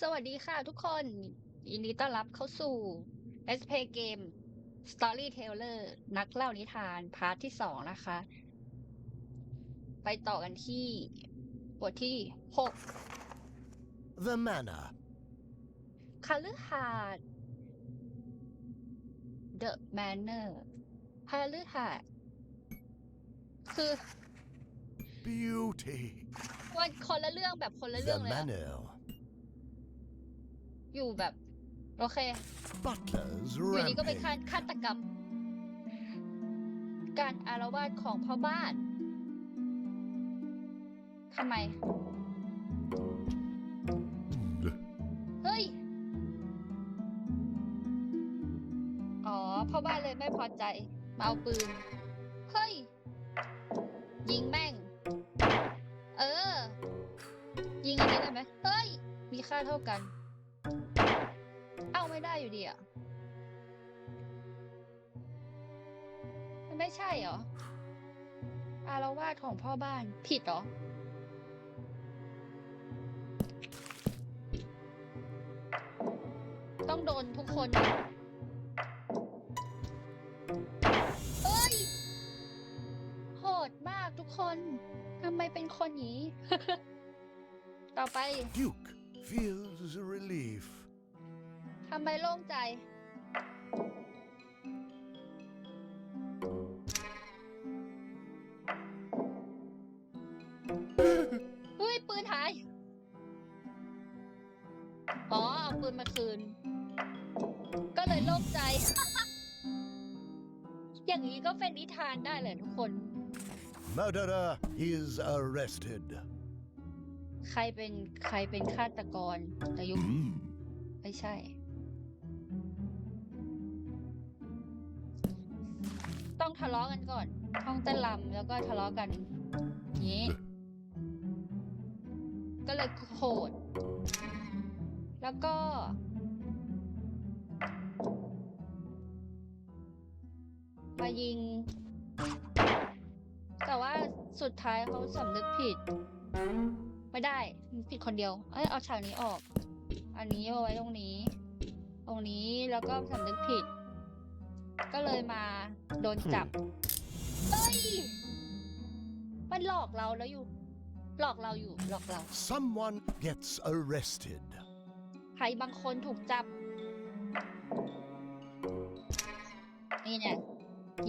สวัสดีค่ะทุกคน ยินดีต้อนรับเข้าสู่ Let's Play Game Storyteller นักเล่านิทาน พาร์ทที่สองนะคะ ไปต่อกันที่บทที่หก The manor. คาลือหาด The Manor คาลือหาด คือ Beauty. วันคนละเรื่องแบบคนละเรื่ The องเลยอะ manor. อยู่แบบ โอเค Butler's อยู่ดีก็เป็นฆา rampage. ฆาตกรรม การอารวาสของพ่อบ้านทำไม เฮ้ย อ๋อพ่อบ้านเลยไม่พอใจมาเอาปืน เฮ้ย ยิงแม่ง เออ ยิงอันนี้ได้ไหมเฮ้ย มีค่าเท่ากัน เอ้าไม่ได้อยู่ดีอะ มันไม่ใช่เหรอ อารวาสของพ่อบ้านผิดเหรอ ต้องโดนทุกคนเอ้ย โหดมากทุกคน ทำไมเป็นคนอย่างนี้ ต่อไป Duke feels relief. ทำไมโล่งใจ เฮ้ย ปืนหาย อ๋อ เอาปืนมาคืน ก็เลยโล่งใจ อย่างนี้ก็เป็นนิทานได้เลยทุกคน Murderer is arrested. ใครเป็นใครเป็นฆาตกรในยุค Mm. ไม่ใช่ ต้องทะเลาะกันก่อนห้องเต้นรำแล้วก็ทะเลาะกันอย่างนี้ ก็เลยโหด แล้วก็มายิง แต่ว่าสุดท้ายเขาสำนึกผิด ไม่ได้ผิดคนเดียว เอ้ยเอาฉากนี้ออก อันนี้เอาไว้ตรงนี้ ตรงนี้แล้วก็สำนึกผิด ก็เลยมาโดนจับเอ้ยมันหลอกเราแล้วอยู่ หลอกเราอยู่หลอกเรา Someone gets arrested. ใครบางคนถูกจับ นี่เนี่ย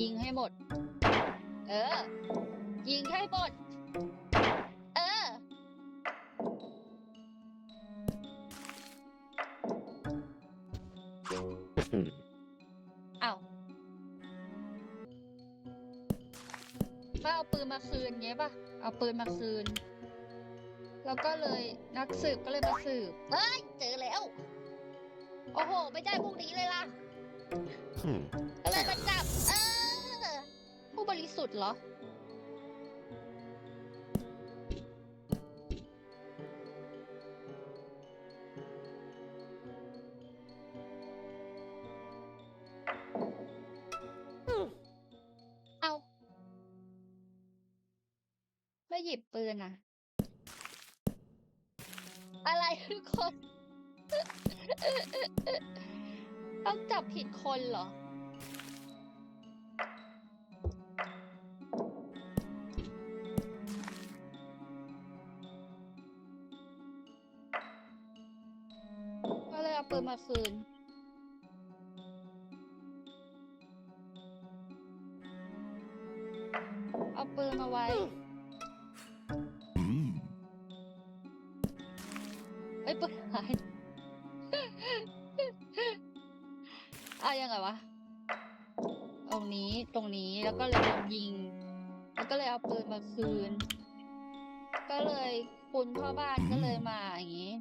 ยิงให้หมด เออ ยิงให้หมด เอาปืนมาคืน แล้วก็เลยนักสืบก็เลยมาสืบ เอ้ย เจอแล้ว โอ้โหไม่ได้พวกนี้เลยล่ะ Hmm. ก็เลยมาจับ เออ ผู้บริสุทธิ์เหรอ ไม่หยิบปืนอะ อะไรทุกคน ต้องจับผิดคนเหรอ นี้ตรงนี้แล้วก็เลยโดนยิง แล้วก็เลยเอาปืนมาคืน ก็เลยคุณพ่อบ้านก็เลยมาอย่างนี้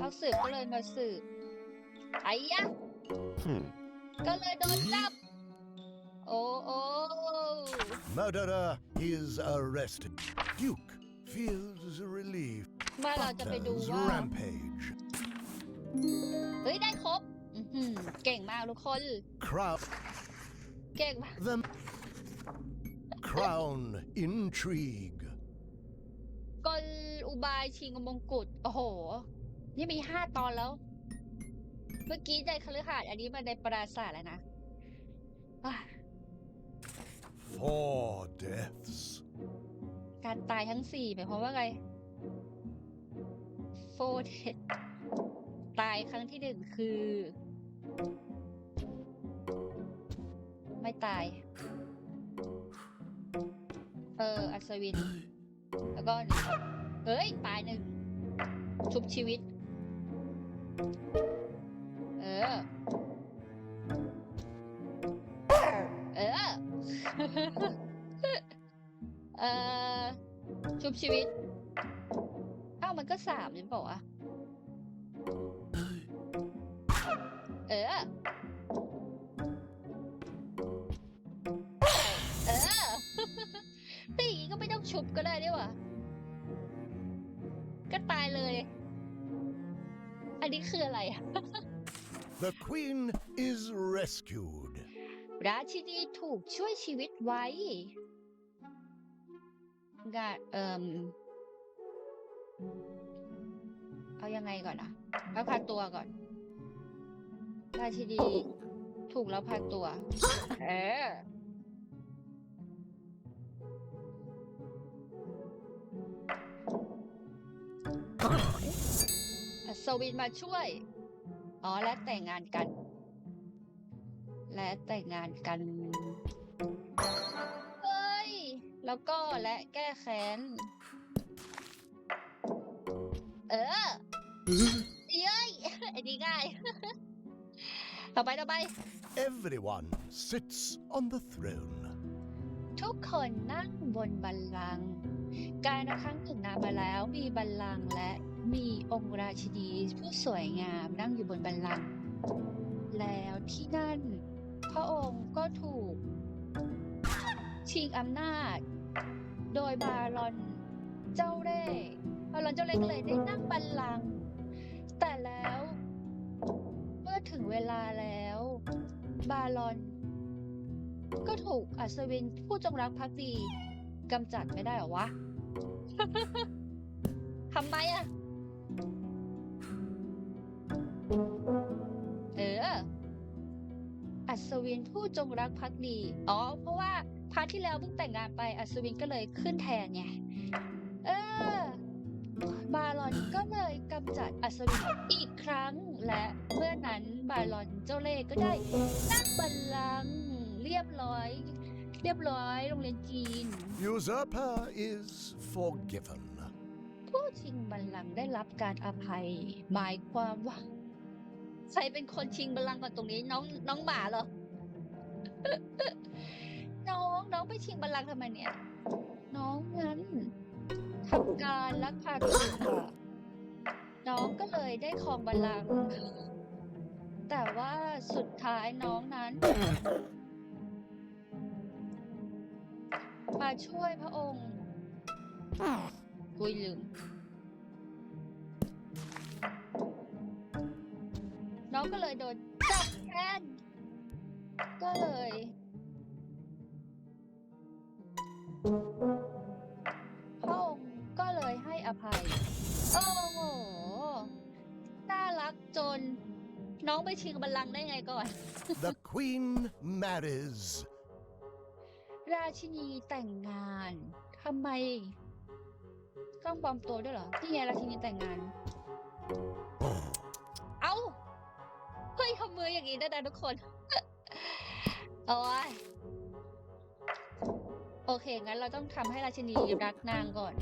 นักสืบก็เลยมาสืบไอ้ยะ Hmm. ก็เลยโดนจับ โอ้โอ้ Murderer is arrested. Duke feels relief. มาเราจะไปดู Butler's ว่า rampage. เฮ้ย ได้ครบ อื้อหือเก่งมากทุกคน Crown. เก่งมาก The crown intrigue. กลอุบายชิงมงกุฎโอ้โห นี่มีห้าตอนแล้ว เมื่อกี้ในคฤหาสน์อันนี้มาในปราสาทแล้วนะอะ Four deaths. การตายทั้งสี่หมายความว่าไงโฟเดตายครั้งที่หนึ่งคือ ไม่ตาย เออ อัศวิน แล้วก็หนึ่งเฮ้ย ตายหนึ่ง ชุบชีวิต เออ เออ เออชุบชีวิต เอ้ามันก็สามใช่เปล่าวะ ก็ได้ด้วยวะก็ตายเลย อันนี้คืออะไรอะ The queen is rescued. ราชินีถูกช่วยชีวิตไว้งานเอ่มเอายังไงก่อนนะแล้วพาตัวก่อน ราชินีถูกแล้วพาตัว เออ อัศวินมาช่วย อ๋อ และแต่งงานกัน และแต่งงานกัน เฮ้ย แล้วก็และแก้แค้น เออเย้ยอันนี้ง่าย ต่อไปต่อไป Everyone sits on the throne. ทุกคนนั่งบนบัลลังก์การละครั้งหนึ่งนานมาแล้วมีบัลลังก์และ มีองค์ราชินีผู้สวยงามนั่งอยู่บนบัลลังก์แล้วที่นั่น พระองค์ก็ถูก ชิงอำนาจ โดยบารอนเจ้าเร่บารอนเจ้าเร่ก็เลยได้นั่งบัลลังก์แต่แล้วเมื่อถึงเวลาแล้ว บารอน ก็ถูกอัศวินผู้จงรักภักดีกำจัดไม่ได้หรอวะ ทำไมอะ เออ อัศวินผู้จงรักภักดี อ๋อ เพราะว่าพาร์ทที่แล้วเพิ่งแต่งงานไป อัศวินก็เลยขึ้นแทนไง เออ บารอนก็เลยกำจัดอัศวินอีกครั้ง และเมื่อนั้นบารอนเจ้าเล่ห์ก็ได้นั่งบัลลังก์เรียบร้อย เรียบร้อยโรงเรียนจีน Usurper is forgiven. ผู้ชิงบัลลังก์ได้รับการอภัย หมายความว่า ใครเป็นคนชิงบัลลังก์ก่อนตรงนี้ น้องน้องหมาเหรอ น้องน้องไปชิงบัลลังก์ทำไมเนี่ย น้องนั้นทำการลักพาตัวน้องก็เลยได้ครองบัลลังก์แต่ว่าสุดท้ายน้องนั้น มาช่วยพระองค์ กุยลืม น้องก็เลยโดนจับแทนก็เลยพระองค์ก็เลยให้อภัย โอ้โห น่ารักจน น้องไปชิงบัลลังก์ได้ไงก่อน The queen marries. ราชินีแต่งงานทำไม ต้องปลอมตัวด้วยเหรอนี่ไงราชินีแต่งงานเอ้า เฮ้ยทำมืออย่างนี้ได้นะทุกคน โอ้ยโอเค งั้นเราต้องทำให้ราชินีรักนางก่อน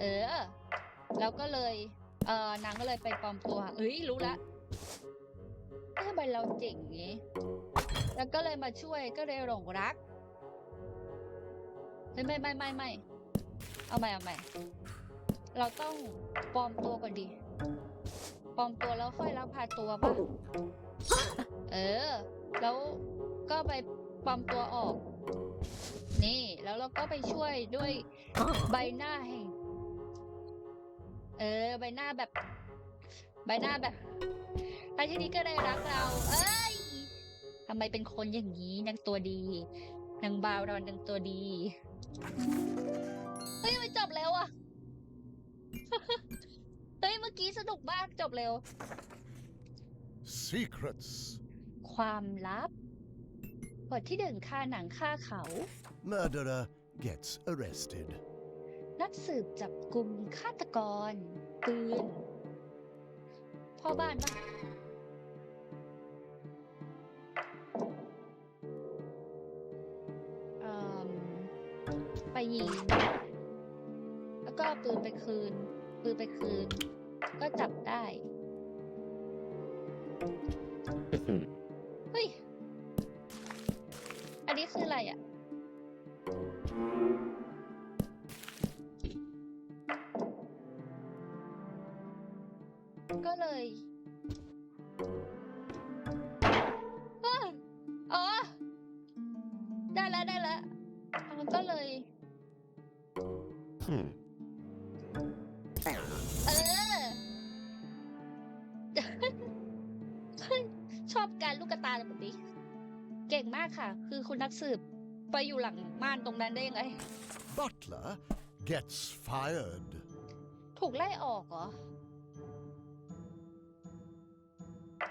เออ แล้วก็เลย เออนางก็เลยไปปลอมตัวเอ้ย รู้ละเอ๊ะทำไมเราเจ๋งอย่างงี้ แล้วก็เลยมาช่วยก็เลยหลงรักไม่ไม่ไม่ไม่ไม่เอาใหม่เอาใหม่ เราต้องปลอมตัวก่อนดิป ลอมตัวแล้วค่อยรับพาตัวป่ะ เออ แล้วก็ไปปลอมตัวออก นี่ แล้วเราก็ไปช่วยด้วยใบหน้าแห่ง เออ ใบหน้าแบบ ใบหน้าแบบแล้ทีนี้ก็ได้รักเรา เอ้ยทำไมเป็นคนอย่างนี้นางตัวดีนางบาวรอนนางตัวดี เฮ้ยมันจบแล้วอะ มื่อกี้สนุกมากจบเร็ว Secrets. ความลับบทที่หนึ่งค่าหนังค่าเขา Murderer gets arrested. นักสืบจับกลุ่มฆาตกรปืนพ่อบ้านปะเอิ่มไปยิง แล้วก็เอาปืนไปคืน ปืนไปคืน ก็จับได้ สืบไปอยู่หลังม่านตรงนั้นได้ยังไง Butler gets fired. ถูกไล่ออกเหรอ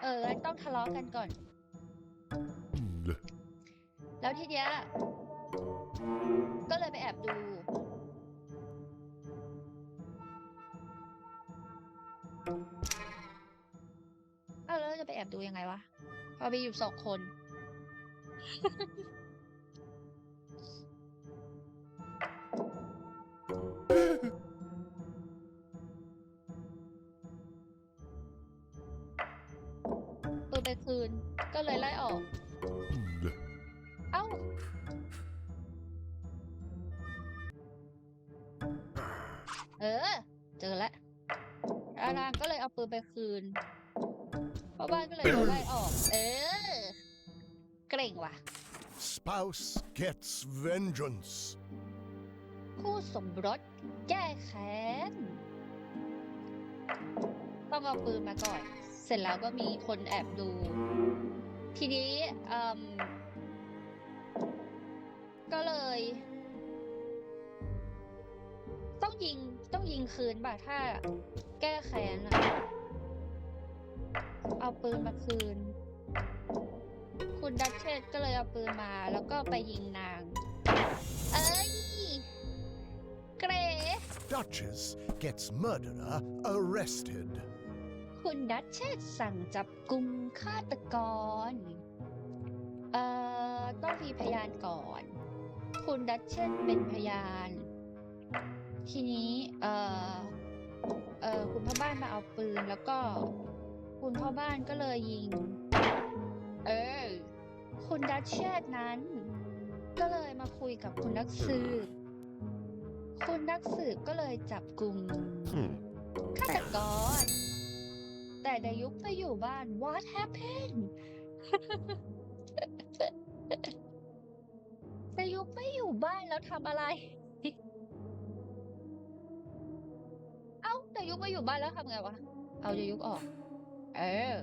เอองั้นต้องทะเลาะกันก่อน แล้วทีเนี้ยก็เลยไปแอบดู เอาแล้วจะไปแอบดูยังไงวะพอไปอยู่สองคน คืน ก็เลยไล่ออก เอ้า เออ เจอแล้วอารามก็เลยเอาปืนไปคืนพ่อบ้านก็เลยโดนไล่ออก เออ เกร่งว่ะ Spouse gets vengeance. คู่สมรสแก้แค้น ต้องเอาปืนมาก่อน เสร็จแล้วก็มีคนแอบดู ทีนี้ก็เลย ต้องยิงต้องยิงคืนป่ะถ้าแก้แค้นอะเอาปืนมาคืน คุณดัชเชสก็เลยเอาปืนมา แล้วก็ไปยิงนาง เอ้ย เกร Duchess gets murderer arrested. คุณดัชเชสสั่งจับกลุ่มฆาตกร เอ่อ ต้องมีพยานก่อน คุณดัชเชสเป็นพยาน ทีนี้ เอ่อ เอ่อ คุณพ่อบ้านมาเอาปืนแล้วก็ คุณพ่อบ้านก็เลยยิง เออ คุณดัชเชสนั้น ก็เลยมาคุยกับคุณนักสืบ คุณนักสืบก็เลยจับกลุ่มฆาตกร แต่ดายุกไปอยู่บ้าน what happened ดายุกไม่อยู่บ้านแล้วทำอะไร เอ้าดายุกไม่อยู่บ้านแล้วทำไงวะ เอาดายุกออก เออ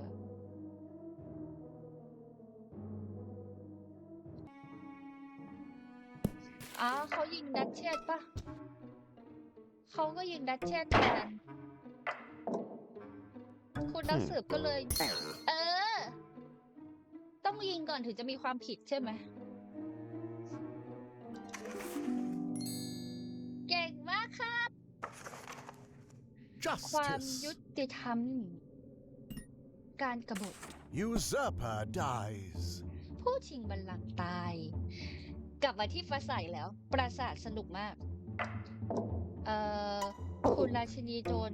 อ๋อเขายิงดัชเชสปะเขาก็ยิงดัชเชสแทน คุณนักสืบก็เลย เออ ต้องยิงก่อนถึงจะมีความผิดใช่ไหม เก่งมากครับ ความ Justice. ยุติธรรม การกบฏ Usurper dies. ผู้ชิงบัลลังก์ตาย กลับมาที่ฟ้าใสแล้ว ปราสาทสนุกมาก เอ่อ คุณราชินีโจร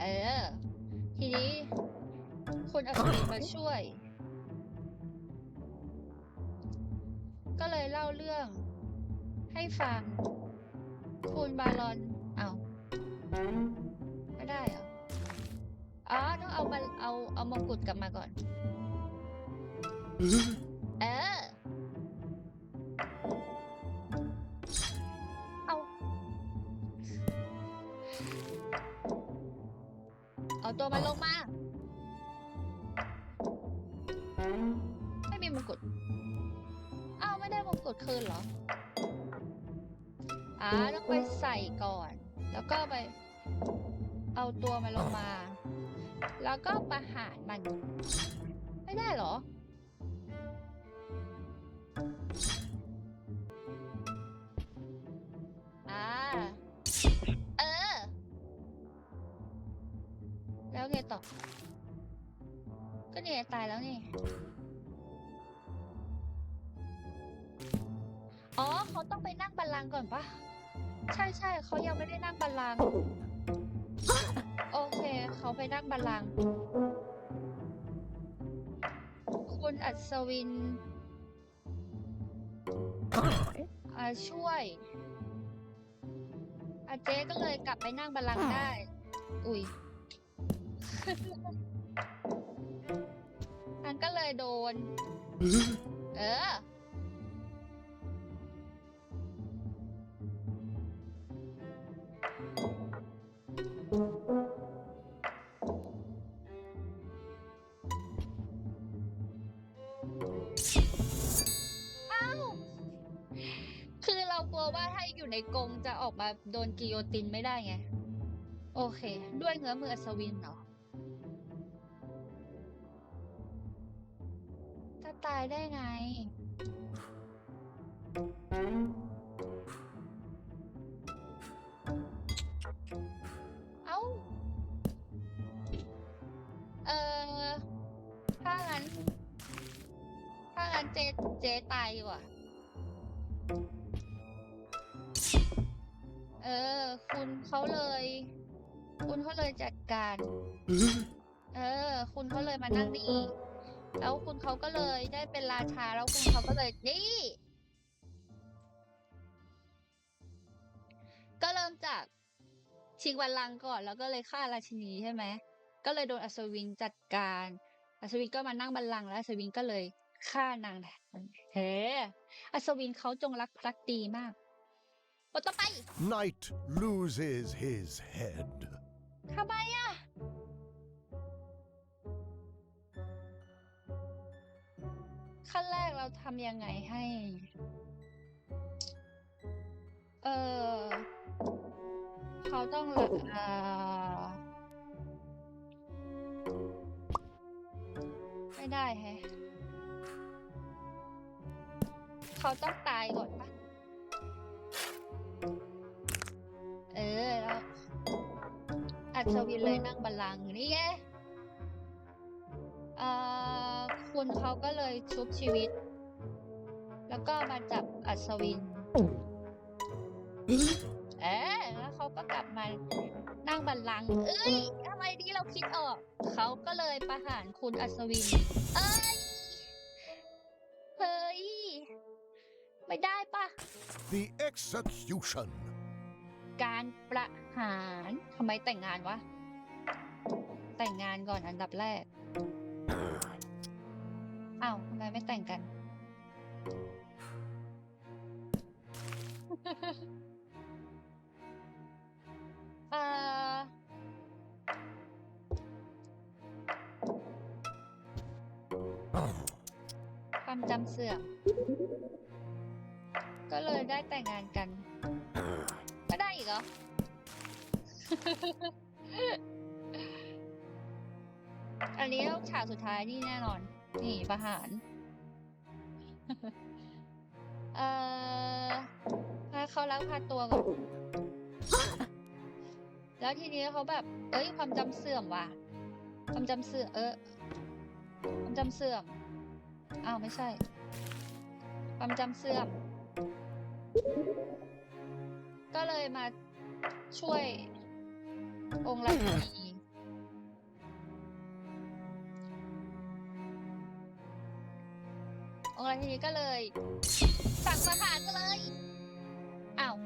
เออ ทีนี้คุณอัศวินมาช่วย ก็เลยเล่าเรื่อง ให้ฟังคุณบารอนเอาไม่ได้เหรออ๋อต้องเอามาเอาเอามงกุฎกลับมาก่อน เออ ตัวมันลงมา ไม่มีมงกุฎอ้าวไม่ได้มงกุฎคืนเหรออ่าต้องไปใส่ก่อน แล้วก็ไป เอาตัวมันลงมา แล้วก็ประหารมัน ไม่ได้เหรอ แล้วไงต่อ ก็เนี่ยตายแล้วนี่ อ๋อ เขาต้องไปนั่งบัลลังก์ก่อนปะ ใช่ใช่เขายังไม่ได้นั่งบัลลังก์โอเค เขาไปนั่งบัลลังก์คุณอัศวินอาช่วยอาเจ๊ก็เลยกลับไปนั่งบัลลังก์ได้ อุ้ย อันก็เลยโดน เออ อ้าว คือเรากลัวว่าถ้าอยู่ในกรงจะออกมาโดนกิโยตินไม่ได้ไง โอเค ด้วยเงื้อมืออัศวินเหรอ ตายได้ไง เอ้า เออ ถ้างั้น ถ้างั้นเจ เจตายดีกว่าเออ คุณเขาเลย คุณเขาเลยจัดการ เออ คุณเขาเลยมานั่งนี่ แล้วคุณเขาก็เลยได้เป็นราชาแล้วคุณเขาก็เลยนี่ก็เริ่มจากชิงบัลลังก์ก่อน แล้วก็เลยฆ่าราชินีใช่ไหมก็เลยโดนอัศวินจัดการ อัศวินก็มานั่งบัลลังก์แล้วอัศวินก็เลยฆ่านางแทนเฮ้อัศวินเขาจงรักภักดีมากบทต่อไป Knight loses his head. ทำไมอะ ขั้นแรกเราทำยังไงให้ เออเขาต้องละเอ่อไม่ได้แฮะเขาต้องตายก่อนปะเออแล้วอัศวินเลยนั่งบัลลังก์นี่ไงเอ่อ คุณเขาก็เลยชุบชีวิต แล้วก็มาจับอัศวินเอ๊ะแล้วเขาก็กลับมานั่งบัลลังก์เอ้ยทำไมดีเราคิดออก เขาก็เลยประหารคุณอัศวิน เอ้ย เฮ้ย ไม่ได้ปะ The execution. การประหารทำไมแต่งงานวะ แต่งงานก่อนอันดับแรกอ้าวทำไมไม่แต่งกัน เออความจำเสื่อม ก็เลยได้แต่งงานกัน ก็ได้อีกเหรอ อันนี้ต้องฉากสุดท้ายนี่แน่นอน นี่ประหาร เอ่อพาเขาลักพาตัวก่อนแล้วทีนี้เขาแบบ เอ้ยความจำเสื่อมว่ะ ความจำเสื่อมเออความจำเสื่อม อ้าวไม่ใช่ ความจำเสื่อม ก็เลยมาช่วยองค์ราชินี ทีนี้ก็เลย สั่งประหารกันเลยอ้าว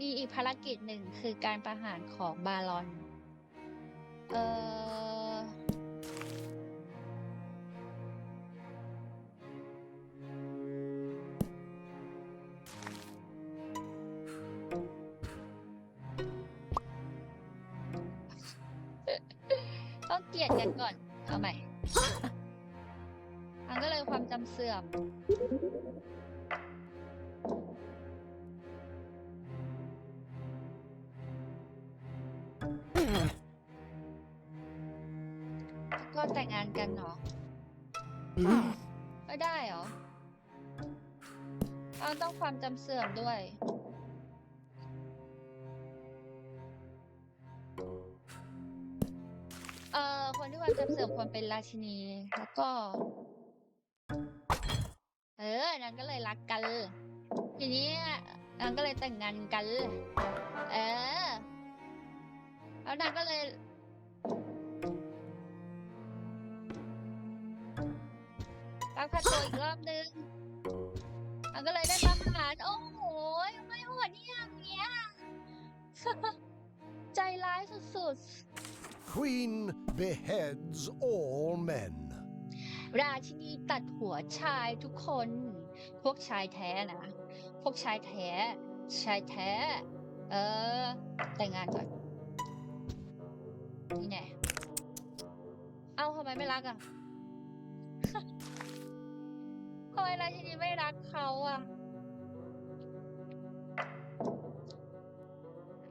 มีอีกภารกิจหนึ่งคือการประหารของบาลอน เอ่อ ก็แต่งงานกันเหรอไม่ได้เหรอเอาต้องความจำเสื่อมด้วย เอ่อ คนที่ความจำเสื่อมควรเป็นราชินี แล้วก็ เออนางก็เลยรักกัน ทีนี้นางก็เลยแต่งงานกัน เออ แล้วนางก็เลย รักพาตัวอีกรอบนึงนางก็เลยได้ประหารโอ้โหทำไมโหดอย่างเงี้ย ใจร้ายสุด Queen beheads all men. ๆ ราชินีตัดหัวชายทุกคน พวกชายแท้นะ พวกชายแท้ ชายแท้ เออ แต่งงานก่อน นี่แน่ เอ้าทำไมไม่รักอะทำไมราชินีไม่รักเขาอะ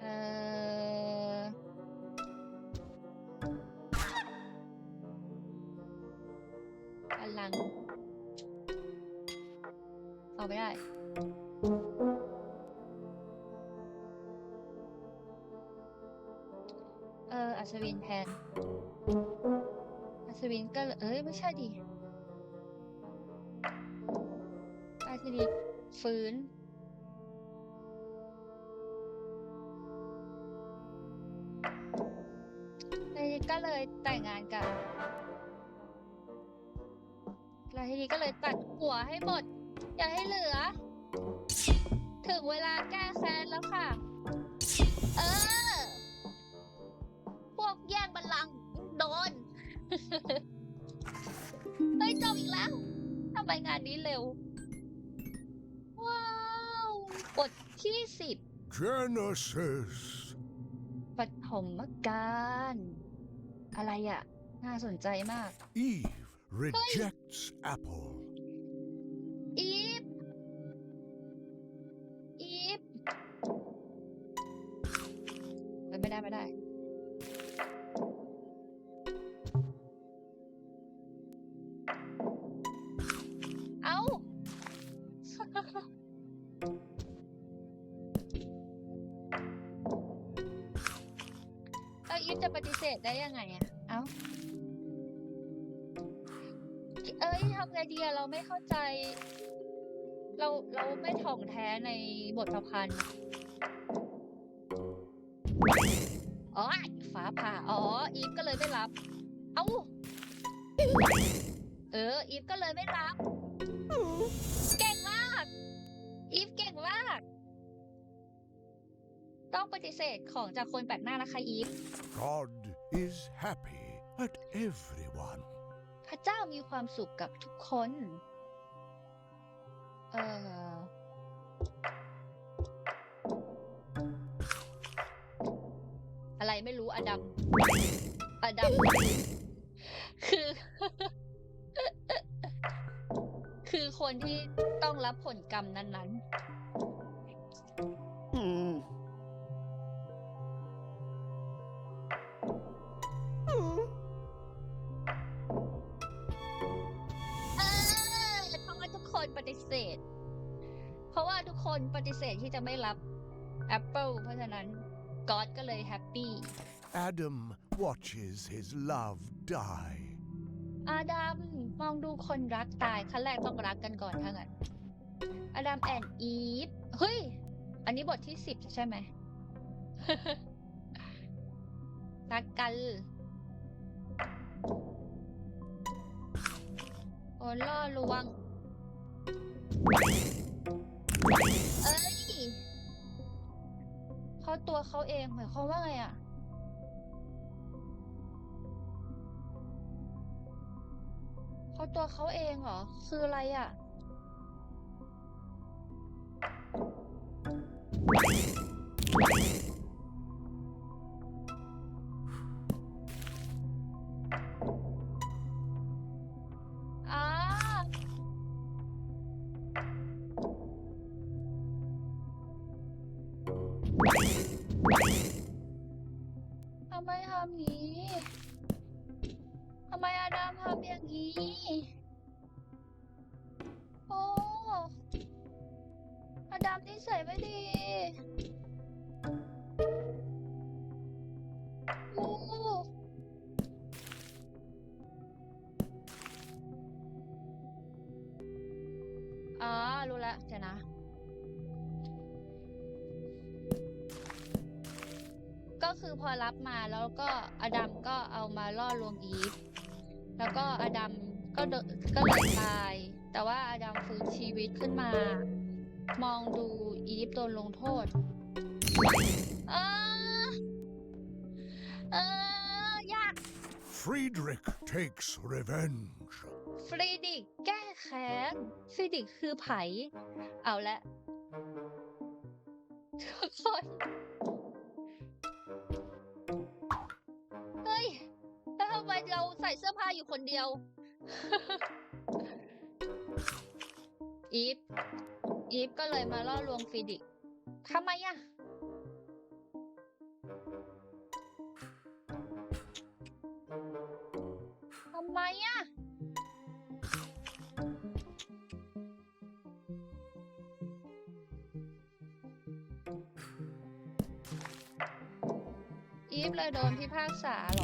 เออพลังเอาไม่ได้เอออัศวินแทนอัศวินก็เลยเอ้ย ไม่ใช่ดิ อัศวินฟื้นเลยก็เลยแต่งงานกับแล้วทีนี้ก็เลยตัดหัวให้หมด อย่าให้เหลือ ถึงเวลาแก้แค้นแล้วค่ะ เออ พวกแย่งบัลลังก์โดนเฮ้ยจบอีกแล้วทำไมงานนี้เร็ว บทที่สิบ Genesis. ปฐมกาลอะไรอะ่ะ น่าสนใจมาก Eve rejects apple. แล้วอีฟจะปฏิเสธได้ยังไงอะเอ้า เอ้ยทำไงดีอะเราไม่เข้าใจ เราเราไม่ถ่องแท้ในบทประพันธ์อะอ๋อฟ้าผ่า อ๋อ อีฟก็เลยไม่รับ เอ้า เออ อีฟก็เลยไม่รับ เก่งมาก อีฟเก่งมาก ต้องปฏิเสธของจากคนแปลกหน้านะคะอีฟ God is happy at everyone. พระเจ้ามีความสุขกับทุกคน เอออะไรไม่รู้อดัม อดัม คือ คือคนที่ต้องรับผลกรรมนั้นๆ ที่จะไม่รับ Apple เพราะฉะนั้นก็อดก็เลยแฮปปี้ Adam watches his love die. อาดัมมองดูคนรักตายขั้นแรกต้องรักกันก่อนถ้างั้นอาดัมแอนอีฟเฮ้ย อันนี้บทที่สิบใช่ไหม รักกันโอ้ล่อลวง เอ้ย เขาตัวเขาเองหมายความว่าไงอะเขาตัวเขาเองเหรอ คืออะไรอะ รู้แล้วเดี๋ยวนะ ก็คือพอรับมาแล้วก็อดัมก็เอามาล่อลวงอีฟ แล้วก็อดัมก็เดก็เลยตาย แต่ว่าอดัมฟื้นชีวิตขึ้นมา มองดูอีฟโดนลงโทษ เออเออ Friedrich takes revenge. ฟรีดิกแก้แค้นฟรีดิกคือไผ เอาละทุกคนเฮ้ยแล้วทำไมเราใส่เสื้อผ้าอยู่คนเดียว อีฟอีฟก็เลยมาล่อลวงฟรีดิกทำไมอะำไมอะอีฟเลยโดนพิพากษาเหรอ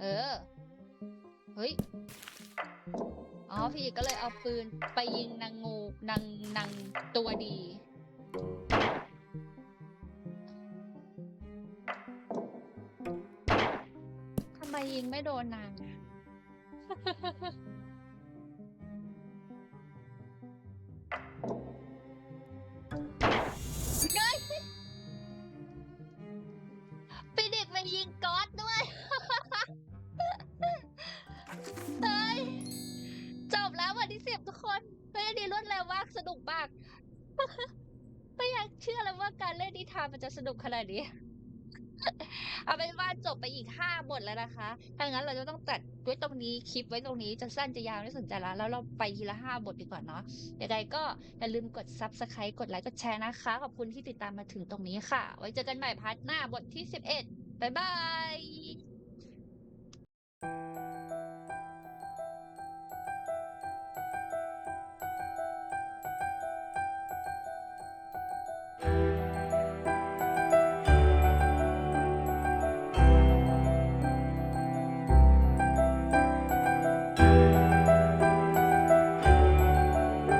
เออ เฮ้ย อ๋อ พี่ก็เลยเอาปืนไปยิงนางงูนางนางตัวดี ยิงไม่โดนนางอะเฮ้ยปีเด็กไปยิงก๊อตด้วย เฮ้ย จบแล้ววันที่สิบทุกคนเฮ้ยอันนี้รวดเร็วมากสนุกมาก ไม่อยากเชื่อเลยว่าการเล่นนิทานมันจะสนุกขนาดนี้ เอาเป็นว่าจบไปอีกห้าบทแล้วนะคะถ้างั้นเราจะต้องตัดไว้ตรงนี้คลิปไว้ตรงนี้จะสั้นจะยาวไม่สนใจแล้วแล้วเราไปทีละห้าบทดีกว่าเนาะยังไงก็อย่าลืมกด s u b สไครต์กดไลค์กดแชร์นะคะ ขอบคุณที่ติดตามมาถึงตรงนี้ค่ะ ไว้เจอกันใหม่พาร์ทหน้าบทที่สิบเอ็ดบ๊ายบาย